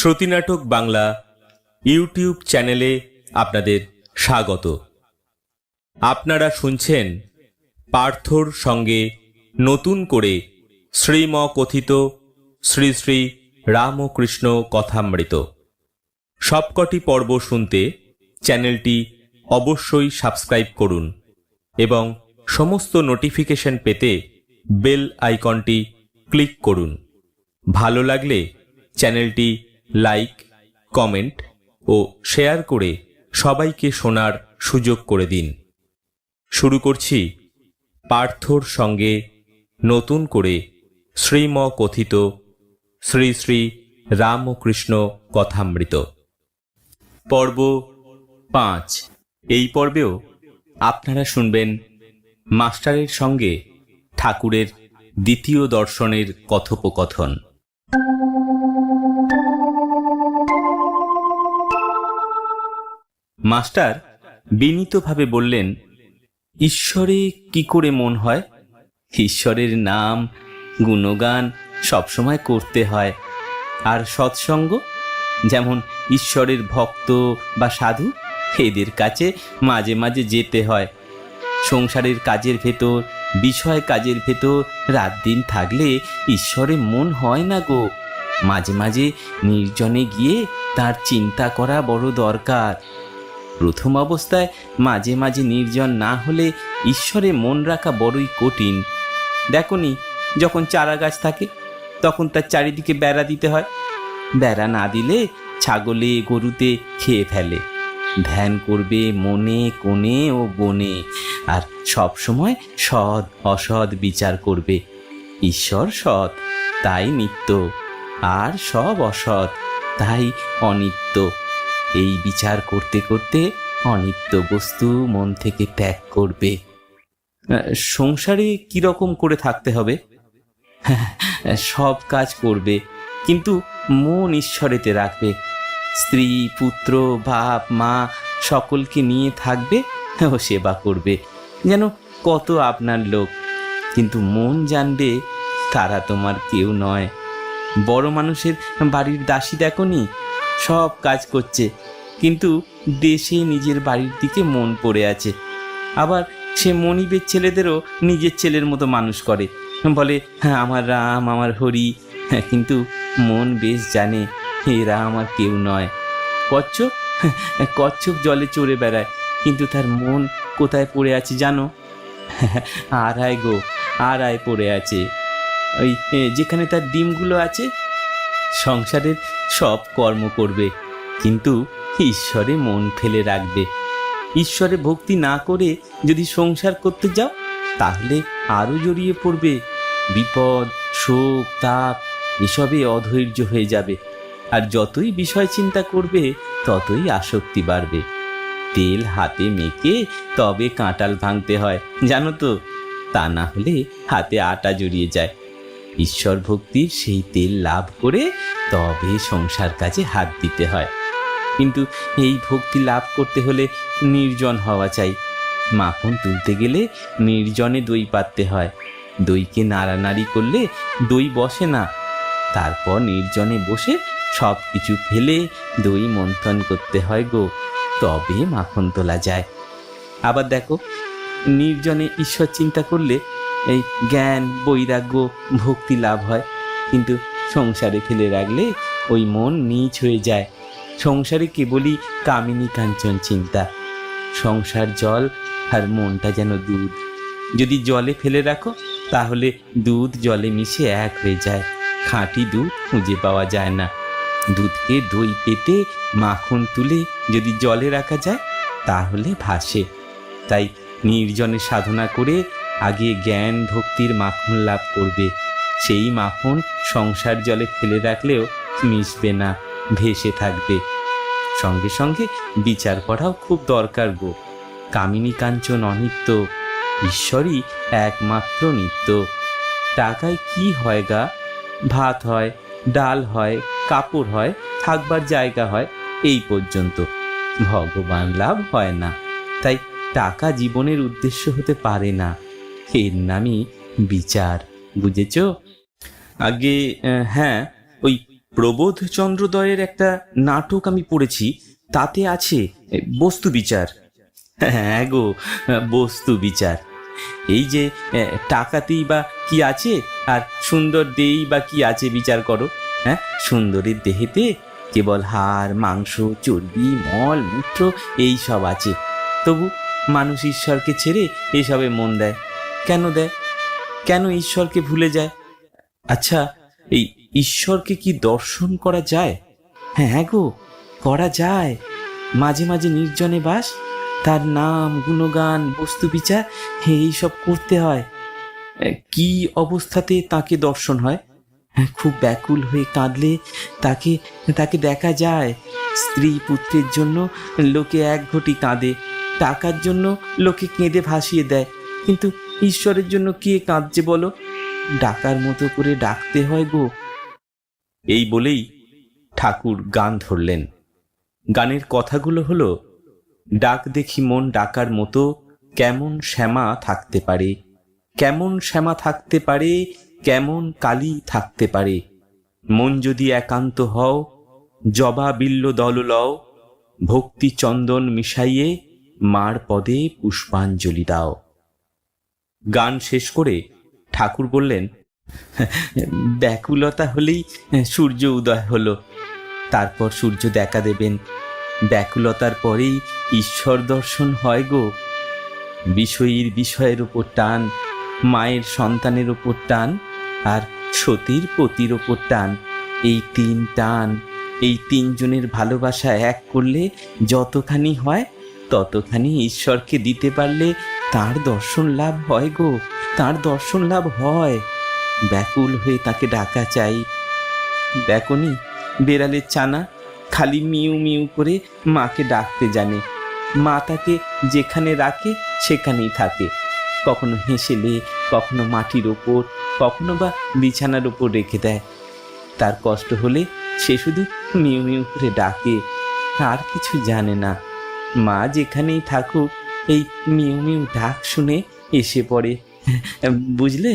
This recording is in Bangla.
শ্রুতিনাটক বাংলা ইউটিউব চ্যানেলে আপনাদের স্বাগত। আপনারা শুনছেন পার্থর সঙ্গে নতুন করে শ্রীম কথিত শ্রী শ্রী রামকৃষ্ণ কথামৃত। সবকটি পর্ব শুনতে চ্যানেলটি অবশ্যই সাবস্ক্রাইব করুন এবং সমস্ত নোটিফিকেশন পেতে বেল আইকনটি ক্লিক করুন। ভালো লাগলে চ্যানেলটি লাইক, কমেন্ট ও শেয়ার করে সবাইকে শোনার সুযোগ করে দিন। শুরু করছি পার্থর সঙ্গে নতুন করে শ্রীম কথিত শ্রী শ্রী রামকৃষ্ণ কথামৃত। পর্ব পাঁচ। এই পর্বেও আপনারা শুনবেন মাস্টারের সঙ্গে ঠাকুরের দ্বিতীয় দর্শনের কথোপকথন। মাস্টার বিনীতভাবে বললেন, ঈশ্বরে কি করে মন হয়? ঈশ্বরের নাম, গুণগান সবসময় করতে হয়। আর সৎসঙ্গ? যেমন ঈশ্বরের ভক্ত বা সাধু, এদের কাছে মাঝে মাঝে যেতে হয়। সংসারের কাজের ভেতর, বিষয় কাজের ভেতর রাত দিন থাকলে ঈশ্বরে মন হয় না গো। মাঝে মাঝে নির্জনে গিয়ে তার চিন্তা করা বড় দরকার। প্রথম অবস্থায় মাঝে মাঝে নির্জন না হলে ঈশ্বরে মন রাখা বড়ই কঠিন। দেখনি, যখন চারা গাছ থাকে, তখন তার চারিদিকে বেড়া দিতে হয়। বেড়া না দিলে ছাগলে, গরুতে খেয়ে ফেলে। ধ্যান করবে মনে, কোণে ও বনে। আর সব সময় সৎ, অসৎ বিচার করবে। ঈশ্বর সৎ, তাই নিত্য। আর সব অসৎ, তাই অনিত্য। এই বিচার করতে করতে অনিত্য বস্তু মন থেকে ত্যাগ করবে। সংসারে কীরকম করে থাকতে হবে? সব কাজ করবে, কিন্তু মন ঈশ্বরেতে রাখবে। স্ত্রী, পুত্র, বাপ, মা সকলকে নিয়ে থাকবে ও সেবা করবে। যেন কত আপনার লোক, কিন্তু মন জানবে তারা তোমার কেউ নয়। বড় মানুষের বাড়ির দাসী দেখনি? সব কাজ করছে। কিন্তু দেশে নিজের বাড়ির দিকে মন পড়ে আছে। আবার সে মনিবের ছেলেদেরও নিজের ছেলের মতো মানুষ করে। বলে হ্যাঁ আমার রাম আমার হরি। হ্যাঁ, কিন্তু মন বেশ জানে এরা আমার কেউ নয়। কচ্ছপ? কচ্ছপ জলে চড়ে বেড়ায়। কিন্তু তার মন কোথায় পড়ে আছে জানো? আড়ায় গো আড়ায় পড়ে আছে। ওই যেখানে তার ডিমগুলো আছে সংসারের সব কর্ম করবে, কিন্তু ঈশ্বরে মন ফেলে রাখবে। ঈশ্বরে ভক্তি না করে যদি সংসার করতে যাও, তাহলে আরও জড়িয়ে পড়বে। বিপদ, শোক, তাপ, এসবে অধৈর্য হয়ে যাবে। আর যতই বিষয় চিন্তা করবে, ততই আসক্তি বাড়বে। তেল হাতে মেখে তবে কাঁটাল ভাঙতে হয়, জানো তো? তা না হলে হাতে আটা জড়িয়ে যায়। ঈশ্বর ভক্তির সেই তেল লাভ করে তবে সংসার কাজে হাত দিতে হয়। কিন্তু এই ভক্তি লাভ করতে হলে নির্জন হওয়া চাই। মাখন তুলতে গেলে নির্জনে দই পাততে হয়। দইকে নাড়ানাড়ি করলে দই বসে না। তারপর নির্জনে বসে সব কিছু ফেলে দই মন্থন করতে হয় গো। তবে মাখন তোলা যায়। আবার দেখো, নির্জনে ঈশ্বর চিন্তা করলে এই জ্ঞান, বৈরাগ্য, ভক্তি লাভ হয়। কিন্তু সংসারে ফেলে রাখলে ওই মন নিচ হয়ে যায়। সংসারে কেবলই কামিনী কাঞ্চন চিন্তা। সংসার জল আর মনটা যেন দুধ। যদি জলে ফেলে রাখো, তাহলে দুধ জলে মিশে এক হয়ে যায়। খাঁটি দুধ খুঁজে পাওয়া যায় না। দুধকে দই পেতে মাখন তুলে যদি জলে রাখা যায়, তাহলে ভাসে। তাই নির্জনে সাধনা করে আগে জ্ঞান ভক্তির মাখন লাভ করবে। সেই মাখন সংসার জলে ফেলে রাখলেও মিশবে না, ভেসে থাকবে। সঙ্গে সঙ্গে বিচার করাও খুব দরকার গো। কামিনী কাঞ্চন অনিত্য, ঈশ্বরই একমাত্র নিত্য। টাকায় কি হয় গা? ভাত হয়, ডাল হয়, কাপড় হয়, থাকবার জায়গা হয়, এই পর্যন্ত। ভগবান লাভ হয় না। তাই টাকা জীবনের উদ্দেশ্য হতে পারে না। এর নামই বিচার, বুঝেছ? আগে হ্যাঁ ওই প্রবোধ চন্দ্রদয়ের একটা নাটক আমি পড়েছি, তাতে আছে বস্তু বিচার। হ্যাঁ গো বস্তু বিচার। এই যে টাকাতেই বা কি আছে, আর সুন্দর দেই বা কি আছে বিচার করো হ্যাঁ? সুন্দরীর দেহেতে কেবল হাড়, মাংস, চর্বি, মল, মূত্র, এই সব আছে। তবু মানুষ ঈশ্বরকে ছেড়ে এসবে মন দেয়। কেন দেয়? কেন ঈশ্বরকে ভুলে যায়? আচ্ছা এই ঈশ্বরকে কি দর্শন করা যায়? হ্যাঁ হ্যাঁ গো করা যায়। মাঝে মাঝে নির্জনে বাস তার নাম গুণগান বস্তু বিচার এই সব করতে হয়। কি অবস্থাতে তাকে দর্শন হয়? হ্যাঁ, খুব ব্যাকুল হয়ে কাঁদলে তাকে তাকে দেখা যায়। স্ত্রী পুত্রের জন্য লোকে এক ঘটি কাঁদে টাকার জন্য লোকে কেঁদে ভাসিয়ে দেয়। কিন্তু ঈশ্বরের জন্য কে কাঁদছে বলো? ডাকার মতো করে ডাকতে হয় গো। এই বলেই ঠাকুর গান ধরলেন। গানের কথাগুলো হলো, ডাক দেখি মন ডাকার মতো, কেমন শ্যামা থাকতে পারে? কেমন শ্যামা থাকতে পারে, কেমন কালি থাকতে পারে? মন যদি একান্ত হও, জবা বিল্ল দল লও, ভক্তি চন্দন মিশাইয়ে মার পদে পুষ্পাঞ্জলি দাও। গান শেষ করে ঠাকুর বললেন, ব্যাকুলতা হলেই সূর্য উদয় হলো। তারপর সূর্য দেখা দেবেন। ব্যাকুলতার পরেই ঈশ্বর দর্শন হয় গো। বিষয়ীর বিষয়ের ওপর টান, মায়ের সন্তানের ওপর টান, আর সতীর পতির ওপর টান। এই তিন টান, এই তিনজনের ভালোবাসা এক করলে যতখানি হয় ততখানি ঈশ্বরকে দিতে পারলে তার দর্শন লাভ হয় গো, তার দর্শন লাভ হয়। ব্যাকুল হয়ে তাকে ডাকা চাই। দেখনি বেড়ালের চানা খালি মিউ মিউ করে মাকে ডাকতে জানে। মা তাকে যেখানে রাখে সেখানেই থাকে। কখনো হেসেলে, কখনো মাটির ওপর, কখনো বা বিছানার ওপর রেখে দেয়। তার কষ্ট হলে সে শুধু মিউ মিউ করে ডাকে। আর কিছু জানে না। মা যেখানেই থাকুক এই মিউ মিউ ডাক শুনে এসে পড়ে। বুঝলে?